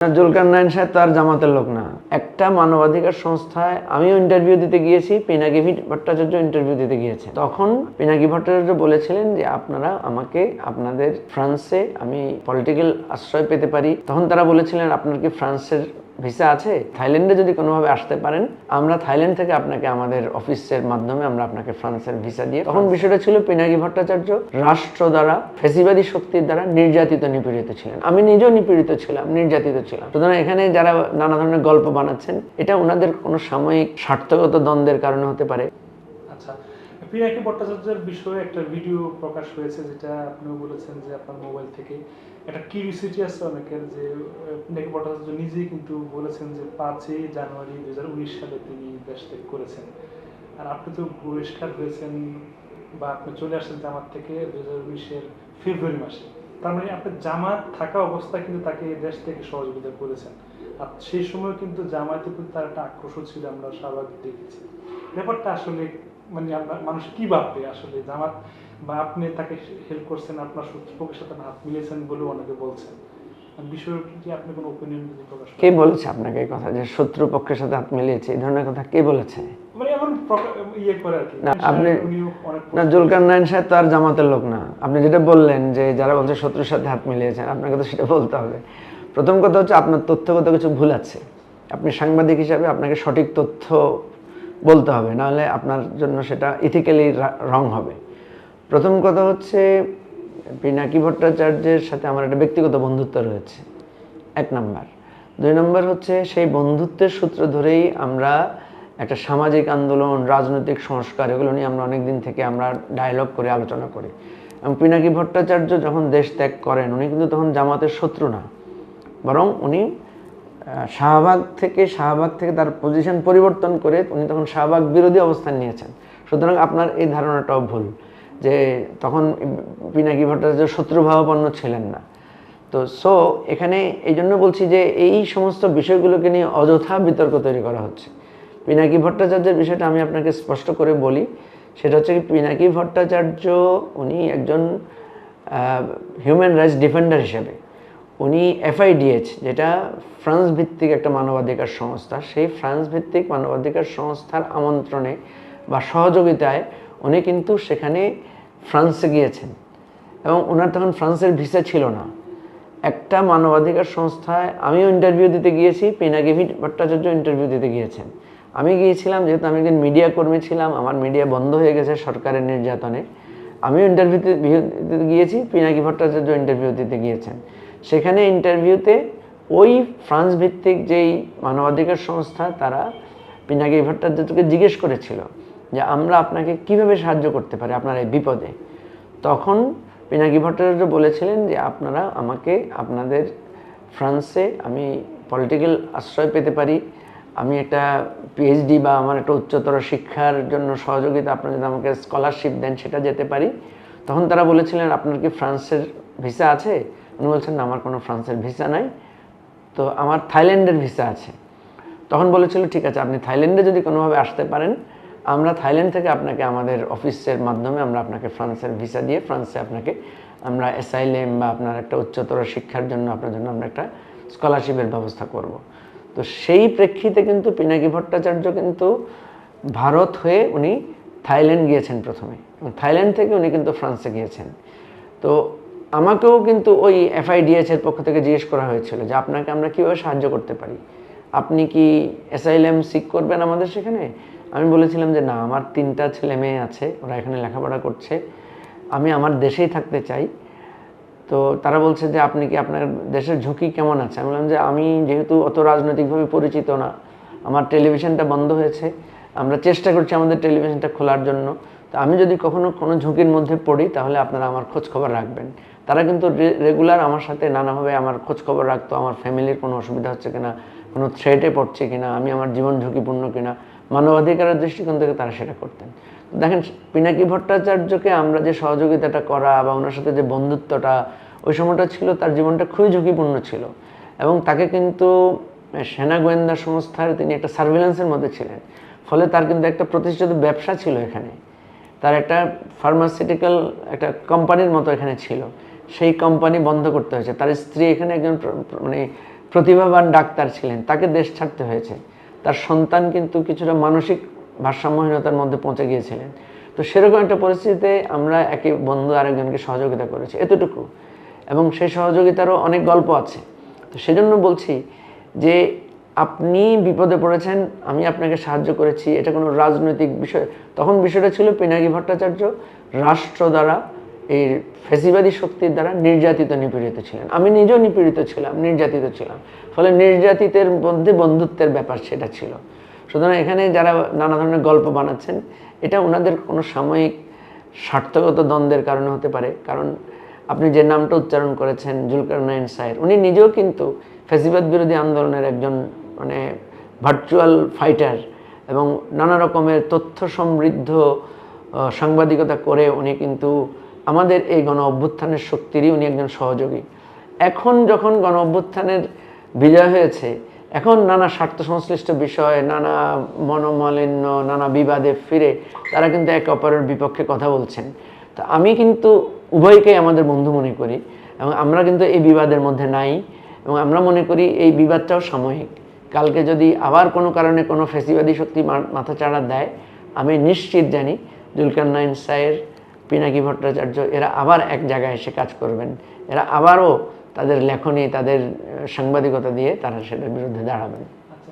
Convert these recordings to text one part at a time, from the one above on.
Zulkar nine সাহেব তার জামাতের লোক না। একটা মানবাধিকার সংস্থায় আমিও ইন্টারভিউ দিতে গিয়েছি, পিনাকি ভট্টাচার্য ইন্টারভিউ দিতে গিয়েছে। তখন পিনাকি ভট্টাচার্য বলেছিলেন যে, আপনারা আমাকে, আপনাদের ফ্রান্সে আমি পলিটিক্যাল আশ্রয় পেতে পারি। তখন তারা বলেছিলেন, আপনার কি ফ্রান্সের ভিসা আছে থাইল্যান্ডে যদি কোনোভাবে আসতে পারেন আমরা থাইল্যান্ড থেকে আপনাকে আমাদের অফিসের মাধ্যমে আমরা আপনাকে ফ্রান্সের ভিসা দিয়ে তখন বিষয়টা ছিল পিনাকি ভট্টাচার্য রাষ্ট্র দ্বারা ফেসিবাদী শক্তির দ্বারা নির্যাতিত নিপীড়িত ছিলেন। আমি নিজেও নিপীড়িত ছিলাম নির্যাতিত ছিলাম। সুতরাং এখানে যারা নানা ধরনের গল্প বানাচ্ছেন এটা ওনাদের কোনো সাময়িক স্বার্থগত দ্বন্দ্বের কারণে হতে পারে। পিনাকি ভট্টাচার্যের বিষয়ে একটা ভিডিও প্রকাশ হয়েছে যেটা আপনিও বলেছেন যে আপনার মোবাইল থেকে। একটা কিউরিসিটি আছে অনেকের যে পিনাকি ভট্টাচার্য নিজেই কিন্তু বলেছেন যে পাঁচই জানুয়ারি দু হাজার উনিশ সালে তিনি দেশ ত্যাগ করেছেন। আর আপনি তো বহিষ্কার হয়েছেন বা আপনি চলে আসেন জামাত থেকে দু হাজার উনিশের ফেব্রুয়ারি মাসে। তার মানে আপনি জামাত থাকা অবস্থায় কিন্তু তাকে দেশ থেকে সহযোগিতা করেছেন। আর সেই সময় কিন্তু জামায়াতের প্রতি তার একটা আক্রোশ ছিল, আমরা স্বাভাবিক দেখেছি। ব্যাপারটা আসলে মানে মানুষ কি ভাববে আসলে? জামাত বা আপনি তাকে হেল্প করছেন আপনার শত্রুপক্ষের সাথে হাত মিলিয়েছেন বলেও অনেকে বলছেন। আর আপনি কোনো ওপিনিয়ন প্রকাশ কে বলেছে আপনাকে এই কথা যে শত্রু পক্ষের সাথে হাত মিলিয়েছে? এই ধরনের কথা কে বলেছে? মানে ইয়ে আর না, জুলকার নাইন সাহেব তার জামাতের লোক না। আপনি যেটা বললেন যে যারা বলছে শত্রুর সাথে হাত মিলিয়েছেন আপনাকে তো সেটা বলতে হবে। প্রথম কথা হচ্ছে আপনার তথ্যগত কিছু ভুল আছে। আপনি সাংবাদিক হিসাবে আপনাকে সঠিক তথ্য বলতে হবে, নাহলে আপনার জন্য সেটা ইথিক্যালি রং হবে। প্রথম কথা হচ্ছে, পিনাকি ভট্টাচার্যের সাথে আমার একটা ব্যক্তিগত বন্ধুত্ব রয়েছে, এক নাম্বার। দুই নম্বর হচ্ছে, সেই বন্ধুত্বের সূত্র ধরেই আমরা একটা সামাজিক আন্দোলন, রাজনৈতিক সংস্কার, এগুলো নিয়ে আমরা অনেক দিন থেকে আমরা ডায়লগ করে, আলোচনা করি। এবং পিনাকি ভট্টাচার্য যখন দেশ ত্যাগ করেন, উনি কিন্তু তখন জামাতের শত্রু না, বরং উনি শাহবাগ থেকে শাহবাগ থেকে তার পজিশন পরিবর্তন করে উনি তখন শাহবাগ বিরোধী অবস্থান নিয়েছেন। সুতরাং আপনার এই ধারণাটাও ভুল যে তখন পিনাকি ভট্টাচার্য শত্রুভাবাপন্ন ছিলেন না। তো সো এখানে এই জন্য বলছি যে এই সমস্ত বিষয়গুলোকে নিয়ে অযথা বিতর্ক তৈরি করা হচ্ছে। পিনাকি ভট্টাচার্যের বিষয়টা আমি আপনাকে স্পষ্ট করে বলি, সেটা হচ্ছে পিনাকি ভট্টাচার্য উনি একজন হিউম্যান রাইটস ডিফেন্ডার হিসেবে। উনি এফআইডিএচ যেটা ফ্রান্স ভিত্তিক একটা মানবাধিকার সংস্থা, সেই ফ্রান্স ভিত্তিক মানবাধিকার সংস্থার আমন্ত্রণে বা সহযোগিতায় উনি কিন্তু সেখানে ফ্রান্সে গিয়েছেন। এবং ওনার তখন ফ্রান্সের ভিসা ছিল না। একটা মানবাধিকার সংস্থায় আমিও ইন্টারভিউ দিতে গিয়েছি পিনাকি ভি- ভট্টাচার্য ইন্টারভিউ দিতে গিয়েছেন। আমি গিয়েছিলাম, যেহেতু আমি একজন মিডিয়া কর্মী ছিলাম, আমার মিডিয়া বন্ধ হয়ে গেছে সরকারের নির্যাতনে। আমিও ইন্টারভিউ দিতে গিয়েছি পিনাকি ভট্টাচার্য ইন্টারভিউ দিতে গিয়েছেন। সেখানে ইন্টারভিউতে ওই ফ্রান্স ভিত্তিক যেই মানবাধিকার সংস্থা, তারা পিনাকি ভট্টাচার্যকে জিজ্ঞেস করেছিল যে, আমরা আপনাকে কীভাবে সাহায্য করতে পারি আপনার এই বিপদে? তখন পিনাকি ভট্টাচার্য বলেছিলেন যে, আপনারা আমাকে, আপনাদের ফ্রান্সে আমি পলিটিক্যাল আশ্রয় পেতে পারি। আমি একটা পিএইচডি বা আমার একটা উচ্চতর শিক্ষার জন্য সহযোগিতা, আপনারা যদি আমাকে স্কলারশিপ দেন, সেটা যেতে পারি। তখন তারা বলেছিলেন, আপনার কি ফ্রান্সের ভিসা আছে? উনি বলছেন আমার কোনো ফ্রান্সের ভিসা নাই। তো আমার থাইল্যান্ডের ভিসা আছে। তখন বলেছিল, ঠিক আছে, আপনি থাইল্যান্ডে যদি কোনোভাবে আসতে পারেন, আমরা থাইল্যান্ড থেকে আপনাকে আমাদের অফিসের মাধ্যমে আমরা আপনাকে ফ্রান্সের ভিসা দিয়ে, ফ্রান্সে আপনাকে, আমরা অ্যাসাইলেম বা আপনার একটা উচ্চতর শিক্ষার জন্য আপনার জন্য আমরা একটা স্কলারশিপের ব্যবস্থা করব। তো সেই প্রেক্ষিতে কিন্তু পিনাকি ভট্টাচার্য কিন্তু ভারত হয়ে উনি থাইল্যান্ড গিয়েছেন প্রথমে। থাইল্যান্ড থেকে উনি কিন্তু ফ্রান্সে গিয়েছেন। তো আমাকেও কিন্তু ওই এফআইডিএস এর পক্ষ থেকে জিজ্ঞেস করা হয়েছিল যে আপনাকে আমরা কীভাবে সাহায্য করতে পারি। আপনি কি অ্যাসাইলেম সিক করবেন আমাদের সেখানে? আমি বলেছিলাম যে না, আমার তিনটা ছেলে মেয়ে আছে, ওরা এখানে লেখাপড়া করছে। আমি আমার দেশেই থাকতে চাই। তো তারা বলছে যে আপনি কি আপনার দেশের ঝুঁকি কেমন আছে? আমি বললাম যে আমি যেহেতু অত রাজনৈতিকভাবে পরিচিত না, আমার টেলিভিশনটা বন্ধ হয়েছে। আমরা চেষ্টা করছি আমাদের টেলিভিশনটা খোলার জন্য। তো আমি যদি কখনো কোনো ঝুঁকির মধ্যে পড়ি, তাহলে আপনারা আমার খোঁজ খবর রাখবেন। তারা কিন্তু রেগুলার আমার সাথে নানাভাবে আমার খোঁজ খবর রাখতো, আমার ফ্যামিলির কোনো অসুবিধা হচ্ছে কিনা, কোনো থ্রেটে পড়ছে কিনা, আমি আমার জীবন ঝুঁকিপূর্ণ কিনা, মানবাধিকারের দৃষ্টিকোণ থেকে তারা সেটা করতেন। দেখেন, পিনাকি ভট্টাচার্যকে আমরা যে সহযোগিতাটা করা বা ওনার সাথে যে বন্ধুত্বটা, ওই সময়টা ছিল তার জীবনটা খুবই ঝুঁকিপূর্ণ ছিল। এবং তাকে কিন্তু সেনা গোয়েন্দা সংস্থার তিনি একটা সার্ভেলেন্সের মধ্যে ছিলেন। ফলে তার কিন্তু একটা প্রতিষ্ঠিত ব্যবসা ছিল এখানে। তার একটা ফার্মাসিউটিক্যাল একটা কোম্পানির মতো এখানে ছিল। সেই কোম্পানি বন্ধ করতে হয়েছে। তার স্ত্রী এখানে একজন মানে প্রতিভাবান ডাক্তার ছিলেন, তাকে দেশ ছাড়তে হয়েছে। তার সন্তান কিন্তু কিছুটা মানসিক ভারসাম্যহীনতার মধ্যে পৌঁছে গিয়েছিলেন। তো সেরকম একটা পরিস্থিতিতে আমরা একে বন্ধু আরেকজনকে সহযোগিতা করেছি, এতটুকু। এবং সেই সহযোগিতারও অনেক গল্প আছে। তো সেজন্য বলছি যে, আপনি বিপদে পড়েছেন, আমি আপনাকে সাহায্য করেছি। এটা কোনো রাজনৈতিক বিষয়, তখন বিষয়টা ছিল পিনাকি ভট্টাচার্য, রাষ্ট্র দ্বারা এই ফেসিবাদী শক্তির দ্বারা নির্যাতিত নিপীড়িত ছিলেন। আমি নিজেও নিপীড়িত ছিলাম, নির্যাতিত ছিলাম। ফলে নির্যাতিতের মধ্যে বন্ধুত্বের ব্যাপার সেটা ছিল। সুতরাং এখানে যারা নানা ধরনের গল্প বানাচ্ছেন, এটা ওনাদের কোনো সাময়িক স্বার্থগত দ্বন্দ্বের কারণে হতে পারে। কারণ আপনি যে নামটা উচ্চারণ করেছেন জুলকার নাইন সাহের, উনি নিজেও কিন্তু ফেসিবাদ বিরোধী আন্দোলনের একজন মানে ভার্চুয়াল ফাইটার এবং নানা রকমের তথ্য সমৃদ্ধ সাংবাদিকতা করে উনি কিন্তু আমাদের এই গণ অভ্যুত্থানের শক্তিরই উনি একজন সহযোগী। এখন যখন গণ অভ্যুত্থানের বিজয় হয়েছে, এখন নানা স্বার্থ সংশ্লিষ্ট বিষয়, নানা মনোমালিন্য, নানা বিবাদে ফিরে তারা কিন্তু একে অপরের বিপক্ষে কথা বলছেন। তো আমি কিন্তু উভয়কেই আমাদের বন্ধু মনে করি এবং আমরা কিন্তু এই বিবাদের মধ্যে নাই এবং আমরা মনে করি এই বিবাদটাও সাময়িক। কালকে যদি আবার কোনো কারণে কোনো ফেসিবাদী শক্তি মাথাচাড়া দেয়, আমি নিশ্চিত জানি জুলকার নাইন সাইয়ের পিনাকি ভট্টাচার্য এরা আবার এক জায়গায় এসে কাজ করবেন। এরা আবারও তাদের লেখনী তাদের সাংবাদিকতা দিয়ে তারা সেটার বিরুদ্ধে দাঁড়াবেন। আচ্ছা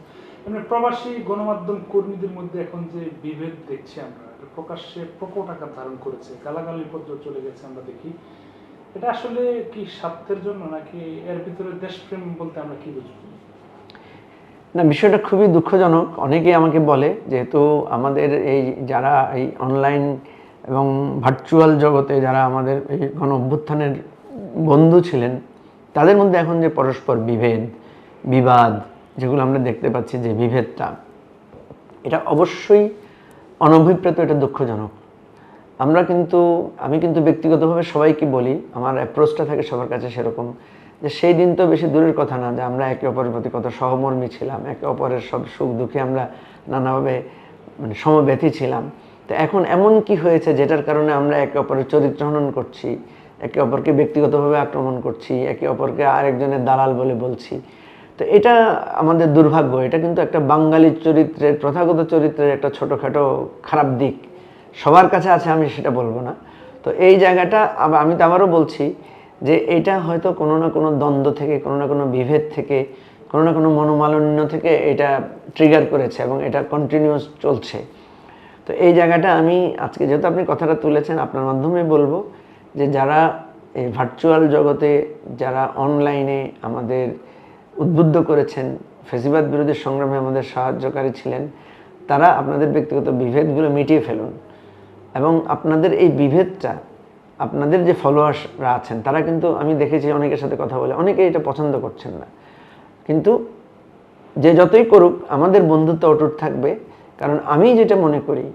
প্রবাসী গণমাধ্যম কর্মীদের মধ্যে এখন যে বিভেদ দেখছি আমরা প্রকাশ্যে প্রকট আকার ধারণ করেছে গালাগালি পর্যন্ত চলে গেছে আমরা দেখি। এটা আসলে কি স্বার্থের জন্য নাকি এর ভিতরে দেশপ্রেম বলতে আমরা কি বুঝব না বিষয়টা খুবই দুঃখজনক। অনেকেই আমাকে বলে যেহেতু আমাদের এই যারা এই অনলাইন এবং ভার্চুয়াল জগতে যারা আমাদের এই গণ অভ্যুত্থানের বন্ধু ছিলেন, তাদের মধ্যে এখন যে পরস্পর বিভেদ, বিবাদ, যেগুলো আমরা দেখতে পাচ্ছি যে বিভেদটা, এটা অবশ্যই অনভিপ্রেত, এটা দুঃখজনক। আমরা কিন্তু, আমি কিন্তু ব্যক্তিগতভাবে সবাইকে বলি, আমার অ্যাপ্রোচটা থাকে সবার কাছে সেরকম, যে সেই দিন তো বেশি দূরের কথা না, যে আমরা একে অপরের প্রতি কত সহমর্মী ছিলাম, একে অপরের সব সুখ দুঃখে আমরা নানাভাবে মানে সমব্যথী ছিলাম। তো এখন এমন কি হয়েছে যেটার কারণে আমরা একে অপরের চরিত্র হনন করছি, একে অপরকে ব্যক্তিগতভাবে আক্রমণ করছি, একে অপরকে আরেকজনের দালাল বলে বলছি? তো এটা আমাদের দুর্ভাগ্য। এটা কিন্তু একটা বাঙালি চরিত্রের, প্রথাগত চরিত্রের একটা ছোটোখাটো খারাপ দিক। সবার কাছে আছে, আমি সেটা বলব না। তো এই জায়গাটা আমি তো আবারও বলছি যে এটা হয়তো কোনো না কোনো দ্বন্দ্ব থেকে, কোনো না কোনো বিভেদ থেকে, কোনো না কোনো মনোমালিন্য থেকে এটা ট্রিগার করেছে এবং এটা কন্টিনিউয়াস চলছে। তো এই জায়গাটা আমি আজকে যেহেতু আপনি কথাটা তুলেছেন, আপনার মাধ্যমে বলব যে যারা এই ভার্চুয়াল জগতে, যারা অনলাইনে আমাদের উদ্বুদ্ধ করেছেন, ফেসিবাদ বিরোধী সংগ্রামে আমাদের সাহায্যকারী ছিলেন, তারা আপনাদের ব্যক্তিগত বিভেদগুলো মিটিয়ে ফেলুন। এবং আপনাদের এই বিভেদটা, আপনাদের যে ফলোয়ার্সরা আছেন, তারা কিন্তু আমি দেখেছি অনেকের সাথে কথা বলে, অনেকে এটা পছন্দ করছেন না। কিন্তু যে যতই করুক, আমাদের বন্ধুত্ব অটুট থাকবে কারণ আমি যেটা মনে করি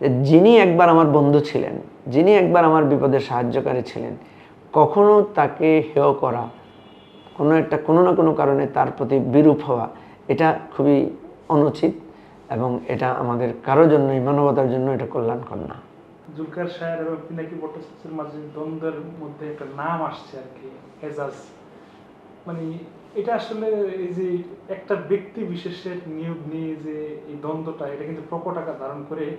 যে যিনি একবার আমার বন্ধু ছিলেন, যিনি একবার আমার বিপদে সাহায্যকারী ছিলেন, কখনো তাকে হেয় করা, কোনো একটা, কোনো না কোনো কারণে তার প্রতি বিরূপ হওয়া, এটা খুবই অনুচিত এবং এটা আমাদের কারোর জন্যই, মানবতার জন্য এটা কল্যাণকর না। জুলকার সাহেব এবং পিনাকি ভট্টাচার্যের মাঝে দ্বন্দ্বের মধ্যে একটা নাম আসছে আর কি, এজাজ। মানে এটা আসলে এই যে একটা ব্যক্তি বিশেষের নিয়োগ নিয়ে যে এই দ্বন্দ্বটা, এটা কিন্তু প্রকট আকার ধারণ করে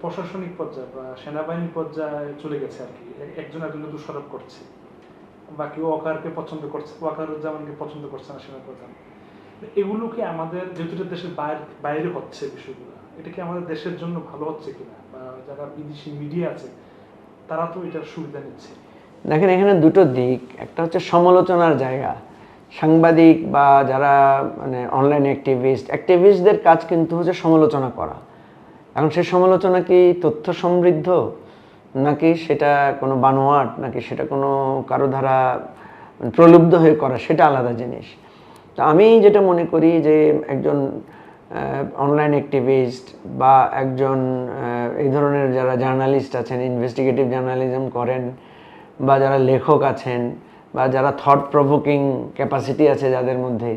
প্রশাসনিক পর্যায়ে বা সেনাবাহিনী পর্যায়ে চলে গেছে আর কি। এক- একজন একজনকে দোষারোপ করছে। বাকি ওয়াকারকে পছন্দ করছে ওয়াকারুজ্জামানকে পছন্দ করছে না সেনাপ্রধান এগুলো কি আমাদের, যেহেতু দেশের বাইরে বাইরে হচ্ছে বিষয়গুলো, এটা কি আমাদের দেশের জন্য ভালো হচ্ছে কিনা? বা যারা বিদেশি মিডিয়া আছে, তারা তো এটার সুবিধা নিচ্ছে। দেখেন এখানে দুটো দিক। একটা হচ্ছে সমালোচনার জায়গা। সাংবাদিক বা যারা মানে অনলাইন অ্যাক্টিভিস্ট অ্যাক্টিভিস্টদের কাজ কিন্তু হচ্ছে সমালোচনা করা। এখন সেই সমালোচনা কি তথ্য সমৃদ্ধ? নাকি সেটা কোনো বানোয়াট? নাকি সেটা কোনো কারও দ্বারা প্রলুব্ধ হয়ে করা? সেটা আলাদা জিনিস। তো আমি যেটা মনে করি যে একজন অনলাইন অ্যাক্টিভিস্ট বা একজন এই ধরনের যারা জার্নালিস্ট আছেন ইনভেস্টিগেটিভ জার্নালিজম করেন বা যারা লেখক আছেন বা যারা থট প্রভোকিং ক্যাপাসিটি আছে যাদের মধ্যে,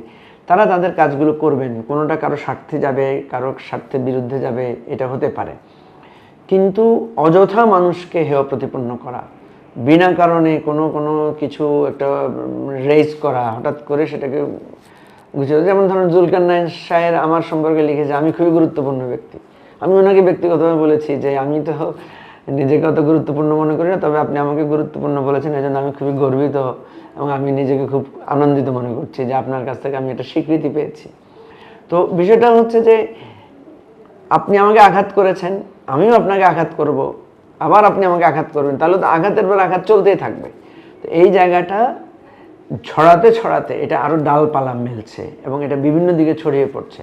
তারা তাদের কাজগুলো করবেন। কোনোটা কারও স্বার্থে যাবে, কারও স্বার্থের বিরুদ্ধে যাবে, এটা হতে পারে। কিন্তু অযথা মানুষকে হেয় প্রতিপন্ন করা, বিনা কারণে কোনো কোনো কিছু একটা রেজ করা, হঠাৎ করে সেটাকে গুছিয়ে যেমন ধরুন জুলকার নাইন শাহের আমার সম্পর্কে লিখেছে, আমি খুবই গুরুত্বপূর্ণ ব্যক্তি। আমি ওনাকে ব্যক্তিগতভাবে বলেছি যে, আমি তো নিজেকে অত গুরুত্বপূর্ণ মনে করি না, তবে আপনি আমাকে গুরুত্বপূর্ণ বলেছেন এই জন্য আমি খুবই গর্বিত এবং আমি নিজেকে খুব আনন্দিত মনে করছি যে আপনার কাছ থেকে আমি একটা স্বীকৃতি পেয়েছি। তো বিষয়টা হচ্ছে যে আপনি আমাকে আঘাত করেছেন, আমিও আপনাকে আঘাত করব, আবার আপনি আমাকে আঘাত করবেন, তাহলে তো আঘাতের পর আঘাত চলতেই থাকবে। তো এই জায়গাটা ছড়াতে ছড়াতে এটা আরও ডালপালা মেলছে এবং এটা বিভিন্ন দিকে ছড়িয়ে পড়ছে।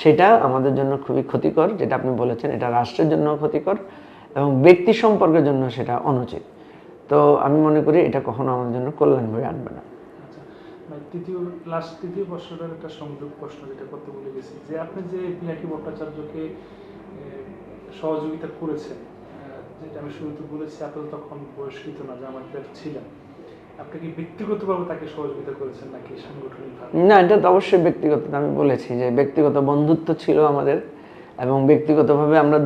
সেটা আমাদের জন্য খুবই ক্ষতিকর, যেটা আপনি বলেছেন, এটা রাষ্ট্রের জন্য ক্ষতিকর। এবং ব্যক্তি সম্পর্কের জন্য সেটা অনুচিত। তো আমি মনে করি এটা কখনো আমাদের জন্য কল্যাণ বয়ে আনবে না। আচ্ছা তৃতীয় লাস্ট তৃতীয় প্রশ্নটার একটা সংযোগ প্রশ্ন যেটা করতে ভুলে গেছি যে আপনি যে পিনাকি ভট্টাচার্যকে সহযোগিতা করেছেন যেটা আমি শুরুতে বলেছি তখন বয়স্কৃত না জামাতের ছিলেন আপনি কি ব্যক্তিগতভাবে তাকে সহযোগিতা করেছেন নাকি সাংগঠনিকভাবে? না এটা তো অবশ্যই ব্যক্তিগত আমি বলেছি যে ব্যক্তিগত বন্ধুত্ব ছিল আমাদের এবং ব্যক্তিগতভাবে আমরা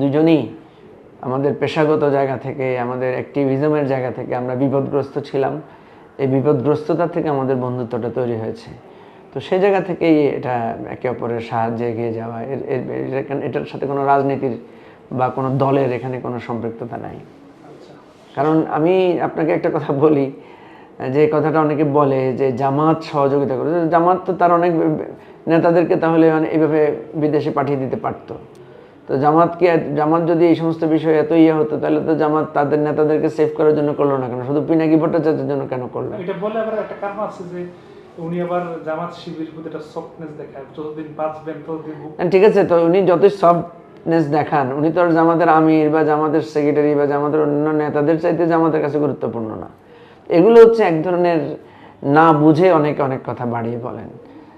দুজনেই আমাদের পেশাগত জায়গা থেকে, আমাদের অ্যাক্টিভিজমের জায়গা থেকে আমরা বিপদগ্রস্ত ছিলাম। এই বিপদগ্রস্ততা থেকে আমাদের বন্ধুত্বটা তৈরি হয়েছে। তো সেই জায়গা থেকেই এটা একে অপরের সাহায্যে এগিয়ে যাওয়া। এর এটার সাথে কোনো রাজনীতির বা কোনো দলের এখানে কোনো সম্পৃক্ততা নাই। কারণ আমি আপনাকে একটা কথা বলি, যে কথাটা অনেকে বলে যে জামাত সহযোগিতা করে জামাত তো তার অনেক নেতাদেরকে তাহলে মানে এইভাবে বিদেশে পাঠিয়ে দিতে পারতো। তো জামাত কি জামাত যদি এই সমস্ত বিষয়ে এত ইয়ে হতো তাহলে তো জামাত তাদের নেতাদেরকে সেভ করার জন্য করল না কেন? শুধু পিনাকি ভট্টাচার্যের জন্য কেন করল? এটা বলে আবার একটা কারণ আছে যে উনি আবার জামাত শিবির প্রতি একটা সফটনেস দেখায়। যতদিন বাঁচবেন ততদিন হ্যাঁ, ঠিক আছে তো উনি যতই সফটনেস দেখান উনি তো আর জামাতের আমির বা জামাতের সেক্রেটারি বা জামাতের অন্যান্য নেতাদের চাইতে জামাতের কাছে গুরুত্বপূর্ণ না। এগুলো হচ্ছে এক ধরনের না বুঝে অনেকে অনেক কথা বাড়িয়ে বলেন।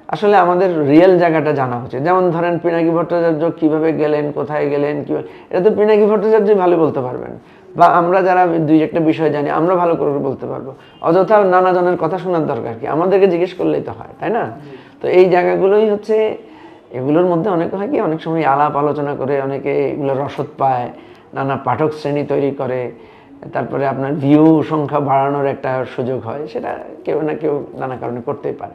আসলে আমাদের রিয়েল জায়গাটা জানা হচ্ছে যেমন ধরেন পিনাকি ভট্টাচার্য কীভাবে গেলেন, কোথায় গেলেন কি এটা তো পিনাকি ভট্টাচার্য ভালো বলতে পারবেন। বা আমরা যারা দুই একটা বিষয় জানি, আমরা ভালো করে বলতে পারব। অযথা নানা জনের কথা শোনার দরকার কি? আমাদেরকে জিজ্ঞেস করলেই তো হয়, তাই না? তো এই জায়গাগুলোই হচ্ছে, এগুলোর মধ্যে অনেক হয় কি, অনেক সময় আলাপ আলোচনা করে, অনেকে এগুলো রসদ পায়, নানা পাঠক শ্রেণি তৈরি করে, তারপরে আপনার ভিউ সংখ্যা বাড়ানোর একটা সুযোগ হয়, সেটা কেউ না কেউ নানা কারণে করতেই পারে।